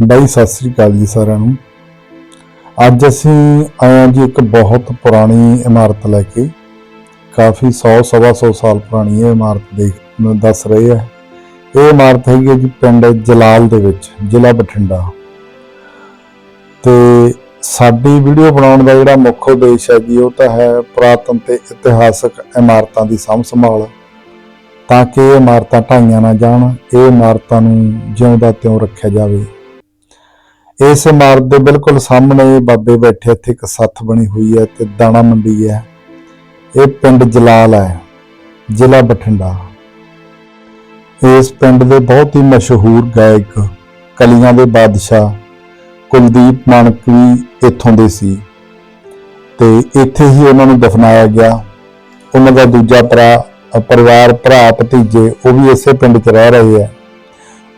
ਬਾਈ, ਸਤਿ ਸ੍ਰੀ ਅਕਾਲ ਜੀ ਸਾਰਿਆਂ ਨੂੰ। ਅੱਜ ਅਸੀਂ ਆਏ ਹਾਂ ਜੀ ਇੱਕ ਬਹੁਤ ਪੁਰਾਣੀ ਇਮਾਰਤ ਲੈ ਕੇ। ਕਾਫੀ 100 ਸਵਾ 100 ਸਾਲ ਪੁਰਾਣੀ ਇਹ ਇਮਾਰਤ ਦੇਖ, ਦੱਸ ਰਹੇ ਆ। ਇਹ ਇਮਾਰਤ ਹੈਗੀ ਹੈ ਜੀ ਪਿੰਡ ਜਲਾਲ ਦੇ ਵਿੱਚ, ਜ਼ਿਲ੍ਹਾ ਬਠਿੰਡਾ। ਤੇ ਸਾਡੀ ਵੀਡੀਓ ਬਣਾਉਣ ਦਾ ਜਿਹੜਾ ਮੁੱਖ ਉਦੇਸ਼ ਹੈ ਜੀ, ਉਹ ਤਾਂ ਹੈ ਪੁਰਾਤਨ ਤੇ ਇਤਿਹਾਸਕ ਇਮਾਰਤਾਂ ਦੀ ਸਾਂਭ ਸੰਭਾਲ ਤਾਂ ਕਿ ਇਹ ਇਮਾਰਤਾਂ ਢਾਈਆਂ ਨਾ ਜਾਣ, ਇਹ ਇਮਾਰਤਾਂ ਨੂੰ ਜਿਉਂਦਾ ਤਿਉਂ ਰੱਖਿਆ ਜਾਵੇ। ਇਸ ਇਮਾਰਤ ਦੇ ਬਿਲਕੁਲ ਸਾਹਮਣੇ ਬਾਬੇ ਬੈਠੇ ਇੱਥੇ ਇੱਕ ਸੱਥ ਬਣੀ ਹੋਈ ਹੈ ਤੇ ਦਾਣਾ ਮੰਡੀ ਹੈ। ਇਹ ਪਿੰਡ ਜਲਾਲ ਹੈ, ਜ਼ਿਲ੍ਹਾ ਬਠਿੰਡਾ। ਇਸ ਪਿੰਡ ਦੇ ਬਹੁਤ ਹੀ ਮਸ਼ਹੂਰ ਗਾਇਕ, ਕਲੀਆਂ ਦੇ ਬਾਦਸ਼ਾਹ ਕੁਲਦੀਪ ਮਾਨਕ ਵੀ ਇੱਥੋਂ ਦੇ ਸੀ। ਤੇ ਇੱਥੇ ਹੀ ਉਹਨਾਂ ਨੂੰ ਦਫਨਾਇਆ ਗਿਆ। ਉਹਨਾਂ ਦਾ ਦੂਜਾ ਭਰਾ ਪਰਿਵਾਰ, ਭਰਾ, ਭਤੀਜੇ, ਉਹ ਵੀ ਇਸੇ ਪਿੰਡ 'ਚ ਰਹਿ ਰਹੇ ਆ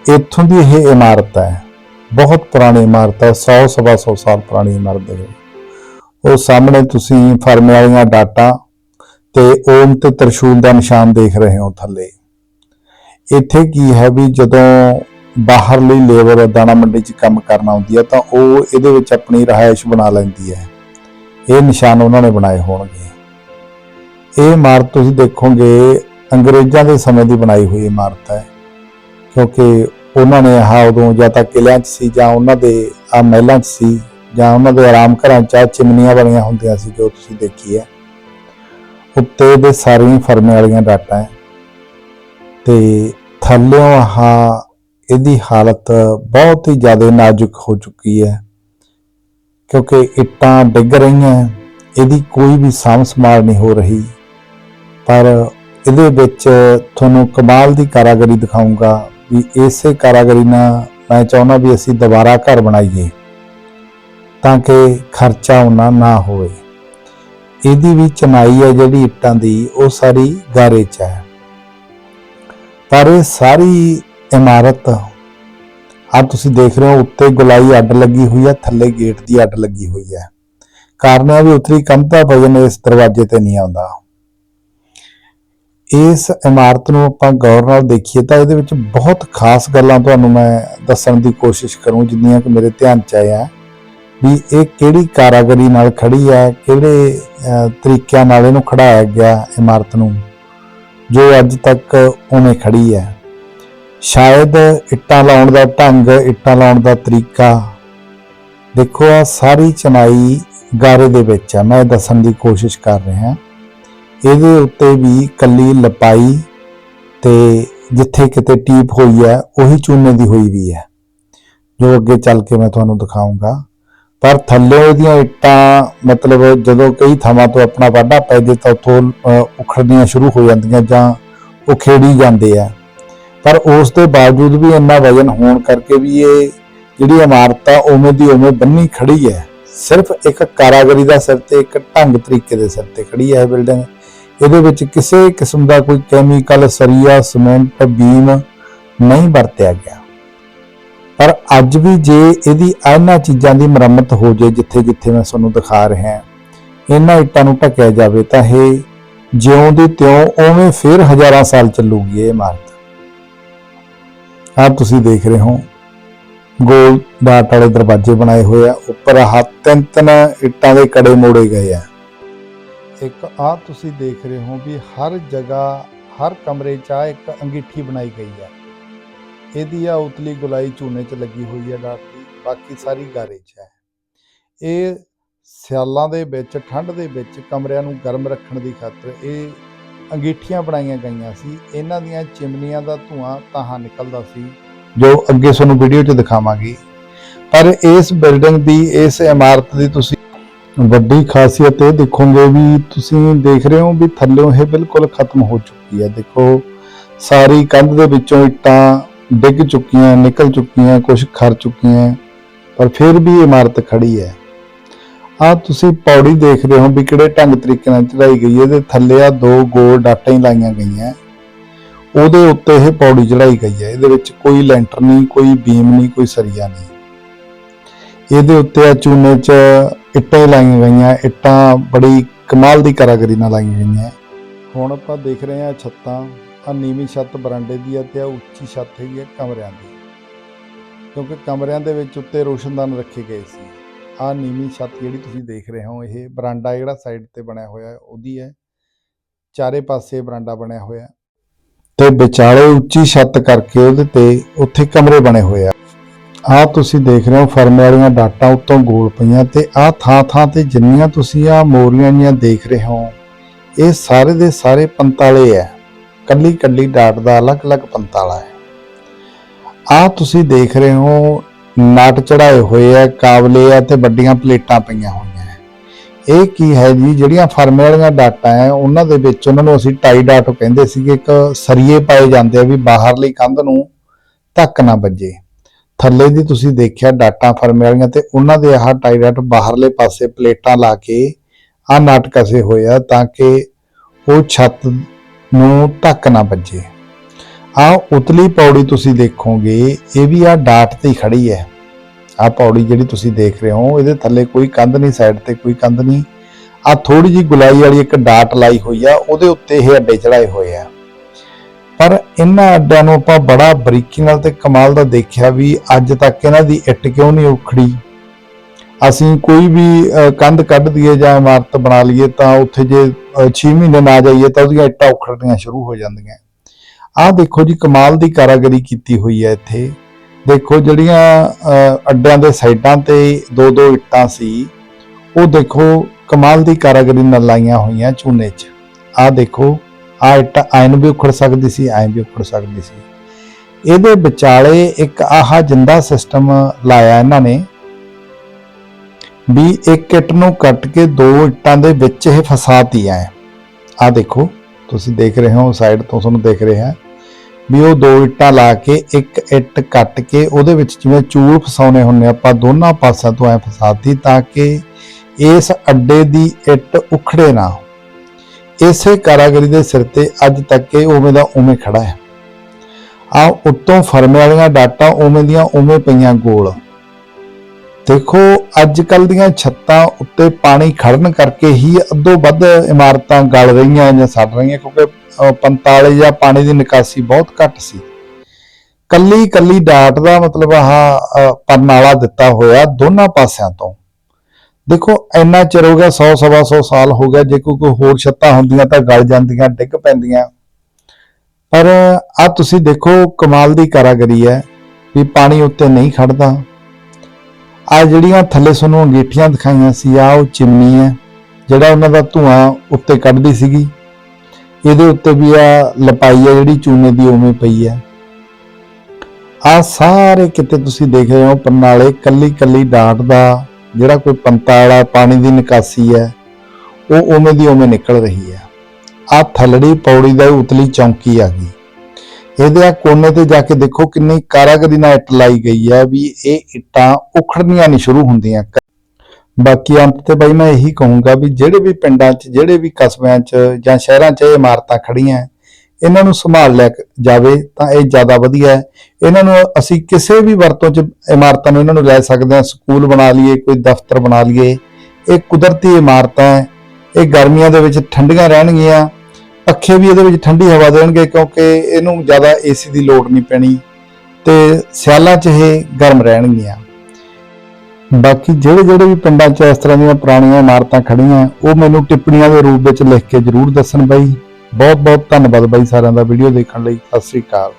ਇੱਥੋਂ ਦੀ ਇਹ ਇਮਾਰਤ ਹੈ। ਬਹੁਤ ਪੁਰਾਣੀ ਇਮਾਰਤ ਹੈ 100 ਸਵਾ 100 ਸਾਲ ਪੁਰਾਣੀ ਇਮਾਰਤ ਹੈ ਉਹ ਸਾਹਮਣੇ ਤੁਸੀਂ ਫਰਮੇ ਵਾਲੀਆਂ ਡਾਟਾ ਤੇ ਓਮ ਤੇ ਤਰਸ਼ੂਲ ਦਾ ਨਿਸ਼ਾਨ ਦੇਖ ਰਹੇ ਹੋ ਥੱਲੇ। ਇੱਥੇ ਕੀ ਹੈ ਵੀ ਜਦੋਂ ਬਾਹਰਲੀ ਲੇਬਰ ਦਾਣਾ ਮੰਡੀ 'ਚ ਕੰਮ ਕਰਨ ਆਉਂਦੀ ਹੈ ਤਾਂ ਉਹ ਇਹਦੇ ਵਿੱਚ ਆਪਣੀ ਰਹਾਇਸ਼ ਬਣਾ ਲੈਂਦੀ ਹੈ। ਇਹ ਨਿਸ਼ਾਨ ਉਹਨਾਂ ਨੇ ਬਣਾਏ ਹੋਣਗੇ। ਇਹ ਇਮਾਰਤ ਤੁਸੀਂ ਦੇਖੋਗੇ ਅੰਗਰੇਜ਼ਾਂ ਦੇ ਸਮੇਂ ਦੀ ਬਣਾਈ ਹੋਈ ਇਮਾਰਤ ਹੈ, ਕਿਉਂਕਿ ਉਹਨਾਂ ਨੇ ਆਹ ਉਦੋਂ ਜਾਂ ਤਾਂ ਕਿਲਿਆਂ 'ਚ ਸੀ ਜਾਂ ਉਹਨਾਂ ਦੇ ਆ ਮਹਿਲਾਂ 'ਚ ਸੀ ਜਾਂ ਉਹਨਾਂ ਦੇ ਆਰਾਮ ਘਰਾਂ 'ਚ ਆਹ ਚਿਮਨੀਆਂ ਬਣੀਆਂ ਹੁੰਦੀਆਂ ਸੀ ਜੋ ਤੁਸੀਂ ਦੇਖੀ ਹੈ। ਉੱਤੇ ਦੇ ਸਾਰੀਆਂ ਫਰਮੇ ਵਾਲੀਆਂ ਡਾਟਾਂ ਹੈ। ਤੇ ਥੱਲਿਓਂ ਆਹ ਇਹਦੀ ਹਾਲਤ ਬਹੁਤ ਹੀ ਜ਼ਿਆਦਾ ਨਾਜ਼ੁਕ ਹੋ ਚੁੱਕੀ ਹੈ ਕਿਉਂਕਿ ਇੱਟਾਂ ਡਿੱਗ ਰਹੀਆਂ ਇਹਦੀ ਕੋਈ ਵੀ ਸਾਂਭ ਸੰਭਾਲ ਨਹੀਂ ਹੋ ਰਹੀ। ਪਰ ਇਹਦੇ ਵਿੱਚ ਤੁਹਾਨੂੰ ਕਮਾਲ ਦੀ ਕਾਰਾਗਰੀ ਦਿਖਾਉਂਗਾ ਵੀ ਇਸੇ ਕਾਰਾਗਰੀ ਨਾਲ ਮੈਂ ਚਾਹੁੰਦਾ ਵੀ ਅਸੀਂ ਦੁਬਾਰਾ ਘਰ ਬਣਾਈਏ ਤਾਂ ਕਿ ਖਰਚਾ ਉਹਨਾਂ ਨਾ ਹੋਵੇ। ਇਹਦੀ ਵੀ ਚਨਾਈ ਹੈ ਜਿਹੜੀ ਇੱਟਾਂ ਦੀ, ਉਹ ਸਾਰੀ ਗਾਰੇ 'ਚ ਹੈ। ਪਰ ਇਹ ਸਾਰੀ ਇਮਾਰਤ ਆ ਤੁਸੀਂ ਦੇਖ ਰਹੇ ਹੋ, ਉੱਤੇ ਗੁਲਾਈ ਅੱਡ ਲੱਗੀ ਹੋਈ ਹੈ, ਥੱਲੇ ਗੇਟ ਦੀ ਅੱਡ ਲੱਗੀ ਹੋਈ ਹੈ। ਕਾਰਨ ਹੈ ਵੀ ਉਤਰੀ ਕੰਧ ਵਜਨ ਇਸ ਦਰਵਾਜ਼ੇ ਤੇ ਨਹੀਂ ਆਉਂਦਾ। ਇਸ ਇਮਾਰਤ ਨੂੰ ਆਪਾਂ ਗੌਰ ਨਾਲ ਦੇਖੀਏ ਤਾਂ ਇਹਦੇ ਵਿੱਚ ਬਹੁਤ ਖਾਸ ਗੱਲਾਂ ਤੁਹਾਨੂੰ ਮੈਂ ਦੱਸਣ ਦੀ ਕੋਸ਼ਿਸ਼ ਕਰੂੰ, ਜਿੰਨੀਆਂ ਕਿ ਮੇਰੇ ਧਿਆਨ ਚ ਆਇਆ ਵੀ ਇਹ ਕਿਹੜੀ ਕਾਰਾਗਰੀ ਨਾਲ ਖੜੀ ਹੈ, ਕਿਹੜੇ ਤਰੀਕਿਆਂ ਨਾਲ ਇਹਨੂੰ ਖੜਾਇਆ ਗਿਆ ਇਮਾਰਤ ਨੂੰ, ਜੋ ਅੱਜ ਤੱਕ ਉਵੇਂ ਖੜੀ ਹੈ। ਸ਼ਾਇਦ ਇੱਟਾਂ ਲਾਉਣ ਦਾ ਢੰਗ, ਇੱਟਾਂ ਲਾਉਣ ਦਾ ਤਰੀਕਾ, ਦੇਖੋ ਆ ਸਾਰੀ ਚਨਾਈ ਗਾਰੇ ਦੇ ਵਿੱਚ ਆ, ਮੈਂ ਦੱਸਣ ਦੀ ਕੋਸ਼ਿਸ਼ ਕਰ ਰਿਹਾ। ਇਹਦੇ ਉੱਤੇ ਵੀ ਕੱਲੀ ਲਪਾਈ ਤੇ ਜਿੱਥੇ ਕਿਤੇ ਟੀਪ ਹੋਈ ਹੈ, ਉਹੀ ਚੂਨੇ ਦੀ ਹੋਈ ਵੀ ਹੈ। ਜੋ ਅੱਗੇ ਚੱਲ ਕੇ ਮੈਂ ਤੁਹਾਨੂੰ ਦਿਖਾਉਂਗਾ ਪਰ ਥੱਲੇ ਇਹਦੀਆਂ ਇੱਟਾਂ, ਮਤਲਬ ਜਦੋਂ ਕਈ ਥਾਵਾਂ ਤੋਂ ਆਪਣਾ ਵਾਢਾ ਪੈ ਜੇ ਤਾਂ ਉੱਥੋਂ ਉਖੜਨੀਆਂ ਸ਼ੁਰੂ ਹੋ ਜਾਂਦੀਆਂ ਜਾਂ ਉਹ ਖੇੜੀ ਜਾਂਦੇ ਆ। ਪਰ ਉਸ ਦੇ ਬਾਵਜੂਦ ਵੀ ਇੰਨਾ ਵਜਨ ਹੋਣ ਕਰਕੇ ਵੀ ਇਹ ਜਿਹੜੀ ਇਮਾਰਤ ਆ, ਉਵੇਂ ਦੀ ਉਵੇਂ ਬੰਨੀ ਖੜੀ ਹੈ। ਸਿਰਫ ਇੱਕ ਕਾਰਾਗਰੀ ਦਾ ਸਿਰ ਤੇ, ਇੱਕ ਢੰਗ ਤਰੀਕੇ ਦੇ ਸਿਰ ਤੇ ਖੜੀ ਹੈ ਇਹ ਬਿਲਡਿੰਗ ਇਹਦੇ ਵਿੱਚ ਕਿਸੇ ਕਿਸਮ ਦਾ ਕੋਈ ਕੈਮੀਕਲ ਸਰੀਆ ਸੀਮੈਂਟ ਬੀਮ ਨਹੀਂ ਵਰਤਿਆ ਗਿਆ। ਪਰ ਅੱਜ ਵੀ ਜੇ ਇਹਦੀ ਇਹਨਾਂ ਚੀਜ਼ਾਂ ਦੀ ਮੁਰੰਮਤ ਹੋ ਜੇ ਜਿੱਥੇ ਜਿੱਥੇ ਮੈਂ ਤੁਹਾਨੂੰ ਦਿਖਾ ਰਿਹਾ, ਇਹਨਾਂ ਇੱਟਾਂ ਨੂੰ ਢੱਕਿਆ ਜਾਵੇ, ਤਾਂ ਇਹ ਜਿਉਂ ਦੀ ਤਿਉਂ ਉਵੇਂ ਫਿਰ ਹਜ਼ਾਰਾਂ ਸਾਲ ਚੱਲੂਗੀ ਇਹ ਇਮਾਰਤ। ਆਹ ਤੁਸੀਂ ਦੇਖ ਰਹੇ ਹੋ, ਗੋਲ ਡਾਟ ਵਾਲੇ ਦਰਵਾਜ਼ੇ ਬਣਾਏ ਹੋਏ ਆ, ਉੱਪਰ ਹੱਥ ਤਿੰਨ ਤਿੰਨ ਇੱਟਾਂ ਦੇ ਕੜੇ ਮੋੜੇ ਗਏ ਆ। ਇੱਕ ਆ ਤੁਸੀਂ ਦੇਖ ਰਹੇ ਹੋ ਵੀ ਹਰ ਜਗ੍ਹਾ, ਹਰ ਕਮਰੇ 'ਚ ਆ ਇੱਕ ਅੰਗੀਠੀ ਬਣਾਈ ਗਈ ਹੈ। ਇਹਦੀ ਆ ਉਤਲੀ ਗੁਲਾਈ ਝੂਨੇ 'ਚ ਲੱਗੀ ਹੋਈ ਹੈ ਡਾਟ ਬਾਕੀ ਸਾਰੀ ਗਾਰੇ 'ਚ ਹੈ। ਇਹ ਸਿਆਲਾਂ ਦੇ ਵਿੱਚ ਠੰਡ ਦੇ ਵਿੱਚ ਕਮਰਿਆਂ ਨੂੰ ਗਰਮ ਰੱਖਣ ਦੀ ਖਾਤਰ ਇਹ ਅੰਗੀਠੀਆਂ ਬਣਾਈਆਂ ਗਈਆਂ ਸੀ। ਇਹਨਾਂ ਦੀਆਂ ਚਿਮਨੀਆਂ ਦਾ ਧੂਆਂ ਤਾਹਾਂ ਨਿਕਲਦਾ ਸੀ, ਜੋ ਅੱਗੇ ਤੁਹਾਨੂੰ ਵੀਡੀਓ 'ਚ ਦਿਖਾਵਾਂਗੀ। ਪਰ ਇਸ ਬਿਲਡਿੰਗ ਦੀ, ਇਸ ਇਮਾਰਤ ਦੀ ਤੁਸੀਂ ਵੱਡੀ ਖਾਸੀਅਤ ਇਹ ਦੇਖੋਗੇ ਵੀ ਤੁਸੀਂ ਦੇਖ ਰਹੇ ਹੋ ਵੀ ਥੱਲਿਓਂ ਇਹ ਬਿਲਕੁਲ ਖਤਮ ਹੋ ਚੁੱਕੀ ਹੈ। ਦੇਖੋ, ਸਾਰੀ ਕੰਧ ਦੇ ਵਿੱਚੋਂ ਇੱਟਾਂ ਡਿੱਗ ਚੁੱਕੀਆਂ, ਨਿਕਲ ਚੁੱਕੀਆਂ ਕੁਝ ਖਰ ਚੁੱਕੀਆਂ, ਪਰ ਫਿਰ ਵੀ ਇਮਾਰਤ ਖੜੀ ਹੈ। ਆ ਤੁਸੀਂ ਪੌੜੀ ਦੇਖ ਰਹੇ ਹੋ ਵੀ ਕਿਹੜੇ ਢੰਗ ਤਰੀਕੇ ਨਾਲ ਚੜਾਈ ਗਈ ਹੈ ਇਹਦੇ ਥੱਲੇ ਆ ਦੋ ਗੋਲ ਡਾਟਾਂ ਹੀ ਲਾਈਆਂ ਗਈਆਂ। ਉਹਦੇ ਉੱਤੇ ਇਹ ਪੌੜੀ ਚੜਾਈ ਗਈ ਹੈ। ਇਹਦੇ ਵਿੱਚ ਕੋਈ ਲੈਂਟਰ ਨਹੀਂ, ਕੋਈ ਬੀਮ ਨਹੀਂ, ਕੋਈ ਸਰੀਆ ਨਹੀਂ। ਇਹਦੇ ਉੱਤੇ ਆ ਚੂਨੇ 'ਚ ਇੱਟਾਂ ਲਾਈਆਂ ਗਈਆਂ, ਇੱਟਾਂ ਬੜੀ ਕਮਾਲ ਦੀ ਕਾਰਾਗਰੀ ਨਾਲ ਲਾਈਆਂ ਗਈਆਂ। ਹੁਣ ਆਪਾਂ ਦੇਖ ਰਹੇ ਹਾਂ ਛੱਤਾਂ ਆ ਨੀਵੀਂ ਛੱਤ ਬਰਾਂਡੇ ਦੀ ਆ ਤੇ ਆ ਉੱਚੀ ਛੱਤ ਹੈਗੀ ਆ ਕਮਰਿਆਂ ਦੀ। ਕਿਉਂਕਿ ਕਮਰਿਆਂ ਦੇ ਵਿੱਚ ਉੱਤੇ ਰੋਸ਼ਨਦਾਨ ਰੱਖੇ ਗਏ ਸੀ। ਆਹ ਨੀਵੀਂ ਛੱਤ ਜਿਹੜੀ ਤੁਸੀਂ ਦੇਖ ਰਹੇ ਹੋ, ਇਹ ਬਰਾਂਡਾ ਜਿਹੜਾ ਸਾਈਡ ਤੇ ਬਣਿਆ ਹੋਇਆ ਹੈ ਉਹਦੀ ਹੈ। ਚਾਰੇ ਪਾਸੇ ਬਰਾਂਡਾ ਬਣਿਆ ਹੋਇਆ। ਤੇ ਵਿਚਾਲੇ ਉੱਚੀ ਛੱਤ ਕਰਕੇ ਉਹਦੇ ਤੇ ਉੱਥੇ ਕਮਰੇ ਬਣੇ ਹੋਏ ਆ। ਆਹ ਤੁਸੀਂ ਦੇਖ ਰਹੇ ਹੋ, ਫਰਮੇ ਵਾਲੀਆਂ ਡਾਟਾਂ ਉੱਤੋਂ ਗੋਲ ਪਈਆਂ ਤੇ ਆਹ ਥਾਂ ਥਾਂ ਤੇ ਜਿੰਨੀਆਂ ਤੁਸੀਂ ਆਹ ਮੋਰੀਆਂ ਜੀਆਂ ਦੇਖ ਰਹੇ ਹੋ, ਇਹ ਸਾਰੇ ਦੇ ਸਾਰੇ ਪੰਤਾਲੇ ਆ ਕੱਲੀ ਕੱਲੀ ਡਾਟ ਦਾ ਅਲੱਗ-ਅਲੱਗ ਪੰਤਾਲਾ ਹੈ ਆਹ ਤੁਸੀਂ ਦੇਖ ਰਹੇ ਹੋ, ਨਾਟ ਚੜਾਏ ਹੋਏ ਆ ਕਾਬਲੇ ਆ ਤੇ ਵੱਡੀਆਂ ਪਲੇਟਾਂ ਪਈਆਂ ਹੋਈਆਂ ਇਹ ਕੀ ਹੈ ਜੀ, ਜਿਹੜੀਆਂ ਫਰਮੇ ਵਾਲੀਆਂ ਡਾਟਾਂ ਹੈ ਉਹਨਾਂ ਦੇ ਵਿੱਚ ਉਹਨਾਂ ਨੂੰ ਅਸੀਂ ਟਾਈ ਡਾਟ ਕਹਿੰਦੇ ਸੀਗੇ, ਇੱਕ ਸਰੀਏ ਪਾਏ ਜਾਂਦੇ ਆ ਵੀ ਬਾਹਰਲੀ ਕੰਧ ਨੂੰ ਧੱਕ ਨਾ ਵੱਜੇ। ਥੱਲੇ ਦੀ ਤੁਸੀਂ ਦੇਖਿਆ ਡਾਟਾਂ ਫਰਮੇ ਵਾਲੀਆਂ ਤੇ ਉਹਨਾਂ ਦੇ ਆਹ ਟਾਈ ਡਾਟ ਬਾਹਰਲੇ ਪਾਸੇ ਪਲੇਟਾਂ ਲਾ ਕੇ ਆ ਨਟ ਕਸੇ ਹੋਏ ਆ ਤਾਂ ਕਿ ਉਹ ਛੱਤ ਨੂੰ ਧੱਕ ਨਾ ਵੱਜੇ। ਆ ਉਤਲੀ ਪੌੜੀ ਤੁਸੀਂ ਦੇਖੋਗੇ, ਇਹ ਵੀ ਆ ਡਾਟ ਤੇ ਹੀ ਖੜੀ ਹੈ। ਆ ਪੌੜੀ ਜਿਹੜੀ ਤੁਸੀਂ ਦੇਖ ਰਹੇ ਹੋ, ਇਹਦੇ ਥੱਲੇ ਕੋਈ ਕੰਧ ਨਹੀਂ ਸਾਈਡ ਤੇ ਕੋਈ ਕੰਧ ਨਹੀਂ। ਆ ਥੋੜੀ ਜੀ ਗੁਲਾਈ ਵਾਲੀ ਇੱਕ ਡਾਟ ਲਾਈ ਹੋਈ ਆ, ਉਹਦੇ ਉੱਤੇ ਇਹ ਅੱਡੇ ਚੜਾਏ ਹੋਏ ਆ। ਪਰ ਇਹਨਾਂ ਅੱਡਿਆਂ ਨੂੰ ਆਪਾਂ ਬੜਾ ਬਰੀਕੀ ਨਾਲ ਤੇ ਕਮਾਲ ਦਾ ਦੇਖਿਆ ਵੀ ਅੱਜ ਤੱਕ ਇਹਨਾਂ ਦੀ ਇੱਟ ਕਿਉਂ ਨਹੀਂ ਉਖੜੀ? ਅਸੀਂ ਕੋਈ ਵੀ ਕੰਧ ਕੱਢ ਦਈਏ ਜਾਂ ਇਮਾਰਤ ਬਣਾ ਲਈਏ ਤਾਂ ਉੱਥੇ ਜੇ 6 ਮਹੀਨੇ ਨਾ ਜਾਈਏ ਤਾਂ ਉਹਦੀਆਂ ਇੱਟਾਂ ਉਖੜਨੀਆਂ ਸ਼ੁਰੂ ਹੋ ਜਾਂਦੀਆਂ। ਆਹ ਦੇਖੋ ਜੀ, ਕਮਾਲ ਦੀ ਕਾਰਾਗਰੀ ਕੀਤੀ ਹੋਈ ਹੈ ਇੱਥੇ। ਦੇਖੋ ਜਿਹੜੀਆਂ ਅੱਡਿਆਂ ਦੇ ਸਾਈਡਾਂ ਤੇ ਦੋ ਦੋ ਇੱਟਾਂ ਸੀ, ਉਹ ਦੇਖੋ ਕਮਾਲ ਦੀ ਕਾਰਾਗਰੀ ਨਾਲ ਲਾਈਆਂ ਹੋਈਆਂ ਚੂਨੇ 'ਚ। ਆਹ ਦੇਖੋ ਆਹ ਇੱਟ ਐਨ ਵੀ ਉਖੜ ਸਕਦੀ ਸੀ ਐਂ ਵੀ ਉਖੜ ਸਕਦੀ ਸੀ। ਇਹਦੇ ਵਿਚਾਲੇ ਇੱਕ ਆਹਾ ਜਿੰਦਾ ਸਿਸਟਮ ਲਾਇਆ ਇਹਨਾਂ ਨੇ ਵੀ ਇੱਕ ਇੱਟ ਨੂੰ ਕੱਟ ਕੇ ਦੋ ਇੱਟਾਂ ਦੇ ਵਿੱਚ ਇਹ ਫਸਾਤੀ ਹੈ। ਆਹ ਦੇਖੋ, ਤੁਸੀਂ ਦੇਖ ਰਹੇ ਹੋ ਸਾਈਡ ਤੋਂ ਤੁਹਾਨੂੰ ਦੇਖ ਰਿਹਾ ਵੀ ਉਹ ਦੋ ਇੱਟਾਂ ਲਾ ਕੇ ਇੱਕ ਇੱਟ ਕੱਟ ਕੇ ਉਹਦੇ ਵਿੱਚ ਜਿਵੇਂ ਚੂਲ ਫਸਾਉਣੇ ਹੁੰਨੇ ਆਪਾਂ ਦੋਨਾਂ ਪਾਸਿਆਂ ਤੋਂ ਐ ਫਸਾਤੀ ਤਾਂ ਕਿ ਇਸ ਅੱਡੇ ਦੀ ਇੱਟ ਉਖੜੇ ਨਾ ਇਸੇ ਕਾਰਾਗਰੀ ਦੇ ਸਿਰ ਤੇ ਅੱਜ ਤੱਕ ਇਹ ਉਵੇਂ ਦਾ ਉਵੇਂ ਖੜਾ ਹੈ। ਆ ਉੱਤੋਂ ਫਰਮੇ ਵਾਲੀਆਂ ਡਾਟਾ ਉਵੇਂ ਦੀਆਂ ਉਵੇਂ ਪਈਆਂ ਗੋਲ। ਦੇਖੋ ਅੱਜ ਕੱਲ ਦੀਆਂ ਛੱਤਾਂ ਉੱਤੇ ਪਾਣੀ ਖੜਨ ਕਰਕੇ ਹੀ ਅੱਧੋ ਵੱਧ ਇਮਾਰਤਾਂ ਗਲ ਰਹੀਆਂ ਜਾਂ ਸੜ ਰਹੀਆਂ, ਕਿਉਂਕਿ ਪੰਤਾਲੇ ਜਾਂ ਪਾਣੀ ਦੀ ਨਿਕਾਸੀ ਬਹੁਤ ਘੱਟ ਸੀ। ਕੱਲੀ ਕੱਲੀ ਡਾਟ ਦਾ ਮਤਲਬ ਆਹ ਪਰਨਾਲਾ ਦਿੱਤਾ ਹੋਇਆ ਦੋਨਾਂ ਪਾਸਿਆਂ ਤੋਂ। ਦੇਖੋ, ਇੰਨਾ ਚਿਰ ਹੋ ਗਿਆ 100 ਸਵਾ 100 ਸਾਲ ਹੋ ਗਿਆ, ਜੇ ਕੋਈ ਕੋਈ ਹੋਰ ਛੱਤਾਂ ਹੁੰਦੀਆਂ ਤਾਂ ਗਲ ਜਾਂਦੀਆਂ, ਡਿੱਗ ਪੈਂਦੀਆਂ। ਪਰ ਆ ਤੁਸੀਂ ਦੇਖੋ, ਕਮਾਲ ਦੀ ਕਾਰਾਗਰੀ ਹੈ ਵੀ ਪਾਣੀ ਉੱਤੇ ਨਹੀਂ ਖੜਦਾ। ਆ ਜਿਹੜੀਆਂ ਥੱਲੇ ਸਾਨੂੰ ਅੰਗੀਠੀਆਂ ਦਿਖਾਈਆਂ ਸੀ, ਆ ਉਹ ਚਿਮਨੀ ਹੈ, ਜਿਹੜਾ ਉਹਨਾਂ ਦਾ ਧੂਆਂ ਉੱਤੇ ਕੱਢਦੀ ਸੀਗੀ। ਇਹਦੇ ਉੱਤੇ ਵੀ ਆ ਲਪਾਈ ਹੈ, ਜਿਹੜੀ ਚੂਨੇ ਦੀ ਉਵੇਂ ਪਈ ਹੈ। ਆ ਸਾਰੇ ਕਿਤੇ ਤੁਸੀਂ ਦੇਖ ਰਹੇ ਹੋ ਪਰਨਾਲੇ ਕੱਲੀ ਕੱਲੀ ਡਾਟ ਦਾ ਜਿਹੜਾ ਕੋਈ ਪੰਤਾ ਵਾਲਾ ਪਾਣੀ ਦੀ ਨਿਕਾਸੀ ਹੈ, ਉਹ ਉਵੇਂ ਦੀ ਉਵੇਂ ਨਿਕਲ ਰਹੀ ਹੈ। ਆ ਥੱਲੜੀ ਪੌੜੀ ਦਾ ਉਤਲੀ ਚੌਂਕੀ ਆ ਗਈ। ਇਹਦੇ ਆ ਕੋਨੇ ਤੇ ਜਾ ਕੇ ਦੇਖੋ ਕਿੰਨੀ ਕਾਰਾਗਰੀ ਨਾਲ ਇੱਟ ਲਾਈ ਗਈ ਹੈ ਵੀ ਇਹ ਇੱਟਾਂ ਉਖੜਨੀਆਂ ਨਹੀਂ ਸ਼ੁਰੂ ਹੁੰਦੀਆਂ। ਬਾਕੀ ਅੰਤ ਤੇ ਬਾਈ ਮੈਂ ਇਹੀ ਕਹੂੰਗਾ ਵੀ ਜਿਹੜੇ ਵੀ ਪਿੰਡਾਂ 'ਚ, ਜਿਹੜੇ ਵੀ ਕਸਬਿਆਂ 'ਚ ਜਾਂ ਸ਼ਹਿਰਾਂ 'ਚ ਇਹ ਇਮਾਰਤਾਂ ਖੜੀਆਂ ਇਹਨਾਂ ਨੂੰ ਸੰਭਾਲ ਲਿਆ ਕ- ਜਾਵੇ ਤਾਂ ਇਹ ਜ਼ਿਆਦਾ ਵਧੀਆ ਹੈ। ਇਹਨਾਂ ਨੂੰ ਅਸੀਂ ਕਿਸੇ ਵੀ ਵਰਤੋਂ 'ਚ ਇਮਾਰਤਾਂ ਨੂੰ ਇਹਨਾਂ ਨੂੰ ਲੈ ਸਕਦੇ ਹਾਂ। ਸਕੂਲ ਬਣਾ ਲਈਏ, ਕੋਈ ਦਫ਼ਤਰ ਬਣਾ ਲਈਏ। ਇਹ ਕੁਦਰਤੀ ਇਮਾਰਤਾਂ ਹੈ। ਇਹ ਗਰਮੀਆਂ ਦੇ ਵਿੱਚ ਠੰਡੀਆਂ ਰਹਿਣਗੀਆਂ। ਪੱਖੇ ਵੀ ਇਹਦੇ ਵਿੱਚ ਠੰਡੀ ਹਵਾ ਦੇਣਗੇ ਕਿਉਂਕਿ ਇਹਨੂੰ ਜ਼ਿਆਦਾ ਏਸੀ ਦੀ ਲੋੜ ਨਹੀਂ ਪੈਣੀ। ਤੇ ਸਿਆਲਾਂ 'ਚ ਇਹ ਗਰਮ ਰਹਿਣਗੀਆਂ। ਬਾਕੀ ਜਿਹੜੇ ਜਿਹੜੇ ਵੀ ਪਿੰਡਾਂ 'ਚ ਇਸ ਤਰ੍ਹਾਂ ਦੀਆਂ ਪੁਰਾਣੀਆਂ ਇਮਾਰਤਾਂ ਖੜੀਆਂ ਉਹ ਮੈਨੂੰ ਟਿੱਪਣੀਆਂ ਦੇ ਰੂਪ ਵਿੱਚ ਲਿਖ ਕੇ ਜਰੂਰ ਦੱਸਣ ਬਾਈ। ਬਹੁਤ ਬਹੁਤ ਧੰਨਵਾਦ ਬਾਈ ਸਾਰਿਆਂ ਦਾ ਵੀਡੀਓ ਦੇਖਣ ਲਈ। ਸਤਿ ਸ੍ਰੀ ਅਕਾਲ।